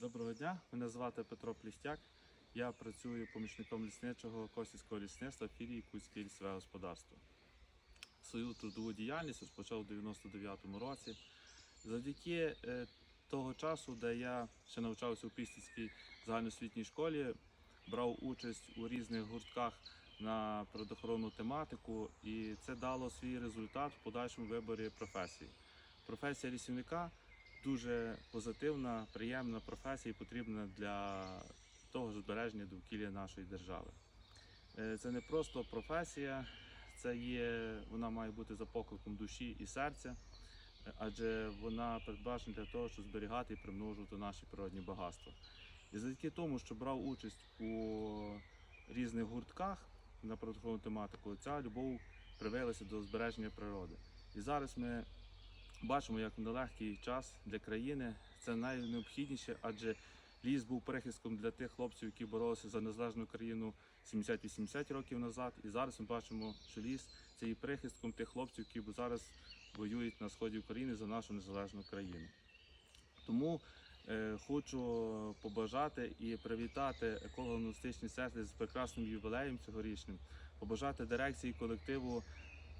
Доброго дня, мене звати Петро Плістяк. Я працюю помічником лісничого Косівського лісництва філії Кузьке лісове господарство. Свою трудову діяльність розпочав у 99-му році. Завдяки е, того часу, де я ще навчався у Пістівській загальноосвітній школі, брав участь у різних гуртках на природоохоронну тематику, і це дало свій результат в подальшому виборі професії. Професія лісівника дуже позитивна, приємна професія і потрібна для того збереження довкілля нашої держави. Е, Це не просто професія, це є, вона має бути за покликом душі і серця, е, адже вона передбачена для того, щоб зберігати і примножувати наші природні багатства. І завдяки тому, що брав участь у різних гуртках на природоохоронну тематику, ця любов привелася до збереження природи. І зараз ми бачимо, як нелегкий час для країни це найнеобхідніше, адже ліс був прихистком для тих хлопців, які боролися за незалежну країну 70-80 років назад. І зараз ми бачимо, що ліс це є прихистком тих хлопців, які зараз воюють на сході України за нашу незалежну країну. Тому е, хочу побажати і привітати еколого-гностичний з прекрасним ювілеєм цьогорічним, побажати дирекції колективу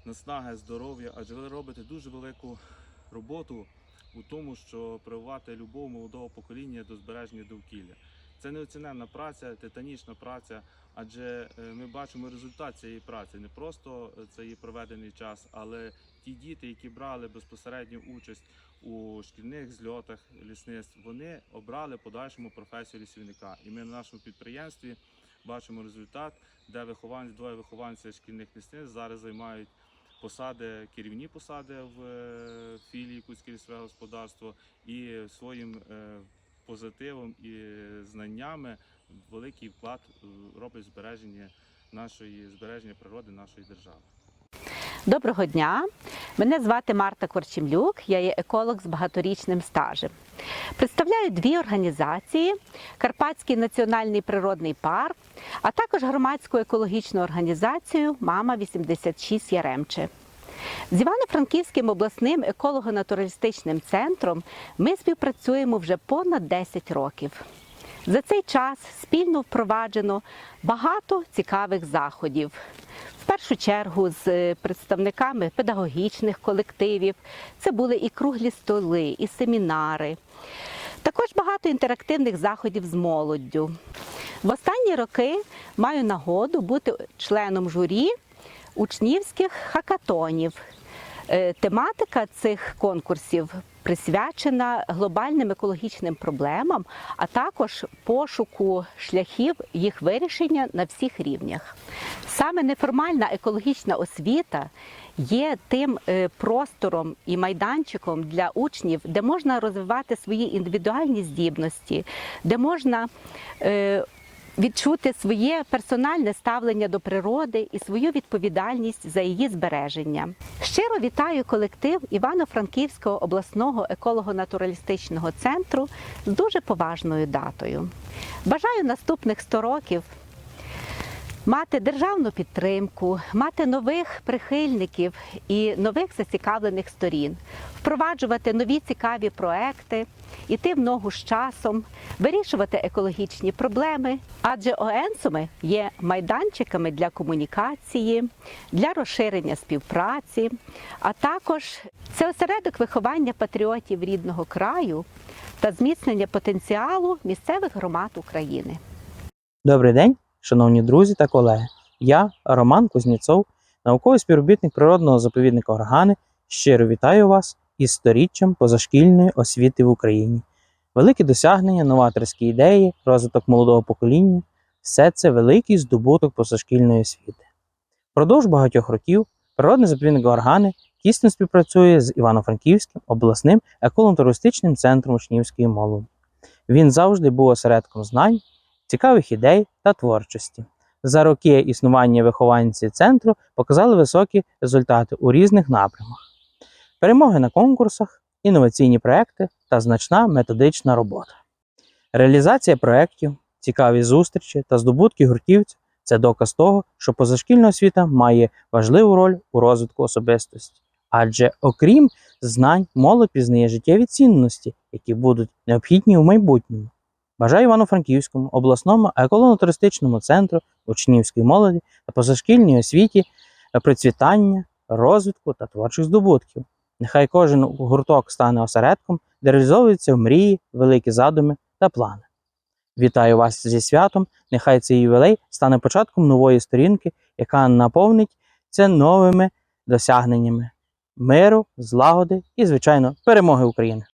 наснаги, здоров'я, адже ви робите дуже велику роботу у тому, що прививати любов молодого покоління до збереження довкілля. Це неоціненна праця, титанічна праця, адже е, ми бачимо результат цієї праці. Не просто е, це є проведений час, але ті діти, які брали безпосередню участь у шкільних зльотах лісництв, вони обрали подальшому професію лісівника. І ми на нашому підприємстві бачимо результат, де вихованці, двоє вихованців шкільних лісництв зараз займають посади, керівні посади в е, філії лісове господарство і своїм е, позитивом і знаннями великий вклад е, робить збереження нашої збереження природи нашої держави. Доброго дня! Мене звати Марта Корчемлюк, я є еколог з багаторічним стажем. Представляю дві організації: Карпатський національний природний парк, а також громадську екологічну організацію Мама 86 Яремче. З Івано-Франківським обласним еколого-натуралістичним центром ми співпрацюємо вже понад 10 років. За цей час спільно впроваджено багато цікавих заходів. Першу чергу з е, представниками педагогічних колективів. Це були і круглі столи, і семінари. Також багато інтерактивних заходів з молоддю. В останні роки маю нагоду бути членом журі учнівських хакатонів. Е, Тематика цих конкурсів присвячена глобальним екологічним проблемам, а також пошуку шляхів їх вирішення на всіх рівнях. Саме неформальна екологічна освіта є тим е, простором і майданчиком для учнів, де можна розвивати свої індивідуальні здібності, де можна е, відчути своє персональне ставлення до природи і свою відповідальність за її збереження. Щиро вітаю колектив Івано-Франківського обласного еколого-натуралістичного центру з дуже поважною датою. Бажаю наступних 100 років мати державну підтримку, мати нових прихильників і нових зацікавлених сторін, впроваджувати нові цікаві проекти, іти в ногу з часом, вирішувати екологічні проблеми, адже ОЕНСОМи є майданчиками для комунікації, для розширення співпраці, а також це осередок виховання патріотів рідного краю та зміцнення потенціалу місцевих громад України. Добрий день, шановні друзі та колеги. Я, Роман Кузнєцов, науковий співробітник природного заповідника Органи, щиро вітаю вас із сторіччям позашкільної освіти в Україні. Великі досягнення, новаторські ідеї, розвиток молодого покоління все це великий здобуток позашкільної освіти. Впродовж багатьох років природний заповідник Органи тісно співпрацює з Івано-Франківським обласним еколого-туристичним центром учнівської молоді. Він завжди був осередком знань, цікавих ідей та творчості. За роки існування вихованці центру показали високі результати у різних напрямах: перемоги на конкурсах, інноваційні проекти та значна методична робота. Реалізація проєктів, цікаві зустрічі та здобутки гуртівців це доказ того, що позашкільна освіта має важливу роль у розвитку особистості. Адже окрім знань, молодь пізнає життєві цінності, які будуть необхідні в майбутньому. Бажаю Івано-Франківському обласному еколого-туристичному центру учнівської молоді та позашкільній освіті процвітання, розвитку та творчих здобутків. Нехай кожен гурток стане осередком, де реалізовуються мрії, великі задуми та плани. Вітаю вас зі святом! Нехай цей ювілей стане початком нової сторінки, яка наповнить це новими досягненнями миру, злагоди і, звичайно, перемоги України.